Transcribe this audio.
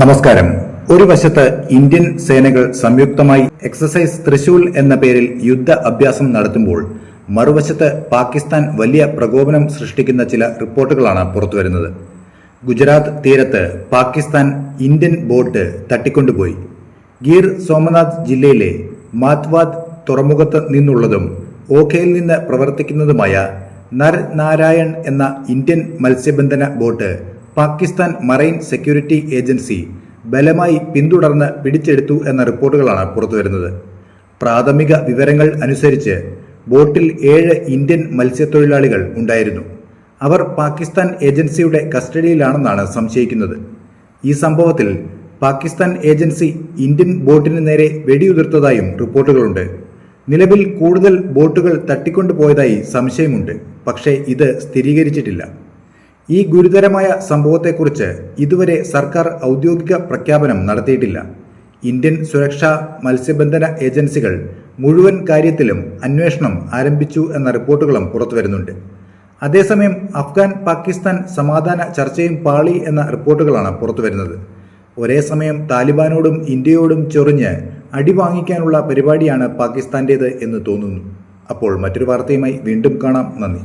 നമസ്കാരം. ഒരു വശത്ത് ഇന്ത്യൻ സേനകൾ സംയുക്തമായി എക്സസൈസ് തൃശൂൽ എന്ന പേരിൽ യുദ്ധ അഭ്യാസം നടത്തുമ്പോൾ മറുവശത്ത് പാകിസ്ഥാൻ വലിയ പ്രകോപനം സൃഷ്ടിക്കുന്ന ചില റിപ്പോർട്ടുകളാണ് പുറത്തുവരുന്നത്. ഗുജറാത്ത് തീരത്ത് പാകിസ്ഥാൻ ഇന്ത്യൻ ബോട്ട് തട്ടിക്കൊണ്ടുപോയി. ഗീർ സോമനാഥ് ജില്ലയിലെ മാത്വാദ് തുറമുഖത്ത് നിന്നുള്ളതും ഓഖയിൽ നിന്ന് പ്രവർത്തിക്കുന്നതുമായ നർ നാരായൺ എന്ന ഇന്ത്യൻ മത്സ്യബന്ധന boat Pakistan marine security agency ബലമായി പിന്തുടർന്ന് പിടിച്ചെടുത്തു എന്ന റിപ്പോർട്ടുകളാണ് പുറത്തുവരുന്നത്. പ്രാഥമിക വിവരങ്ങൾ അനുസരിച്ച് ബോട്ടിൽ ഏഴ് ഇന്ത്യൻ മത്സ്യത്തൊഴിലാളികൾ ഉണ്ടായിരുന്നു. അവർ പാകിസ്ഥാൻ ഏജൻസിയുടെ കസ്റ്റഡിയിലാണെന്നാണ് സംശയിക്കുന്നത്. ഈ സംഭവത്തിൽ പാകിസ്ഥാൻ ഏജൻസി ഇന്ത്യൻ ബോട്ടിന് നേരെ വെടിയുതിർത്തതായും റിപ്പോർട്ടുകളുണ്ട്. നിലവിൽ കൂടുതൽ ബോട്ടുകൾ തട്ടിക്കൊണ്ടുപോയതായി സംശയമുണ്ട്. പക്ഷേ ഇത് സ്ഥിരീകരിച്ചിട്ടില്ല. ഈ ഗുരുതരമായ സംഭവത്തെക്കുറിച്ച് ഇതുവരെ സർക്കാർ ഔദ്യോഗിക പ്രഖ്യാപനം നടത്തിയിട്ടില്ല. ഇന്ത്യൻ സുരക്ഷാ മത്സ്യബന്ധന ഏജൻസികൾ മുഴുവൻ കാര്യത്തിലും അന്വേഷണം ആരംഭിച്ചു എന്ന റിപ്പോർട്ടുകളും പുറത്തുവരുന്നുണ്ട്. അതേസമയം അഫ്ഗാൻ പാകിസ്ഥാൻ സമാധാന ചർച്ചയും പാളി എന്ന റിപ്പോർട്ടുകളാണ് പുറത്തുവരുന്നത്. ഒരേ സമയം താലിബാനോടും ഇന്ത്യയോടും ചൊറിഞ്ഞ് അടി വാങ്ങിക്കാനുള്ള പരിപാടിയാണ് പാകിസ്ഥാന്റേത് എന്ന് തോന്നുന്നു. അപ്പോൾ മറ്റൊരു വാർത്തയുമായി വീണ്ടും കാണാം. നന്ദി.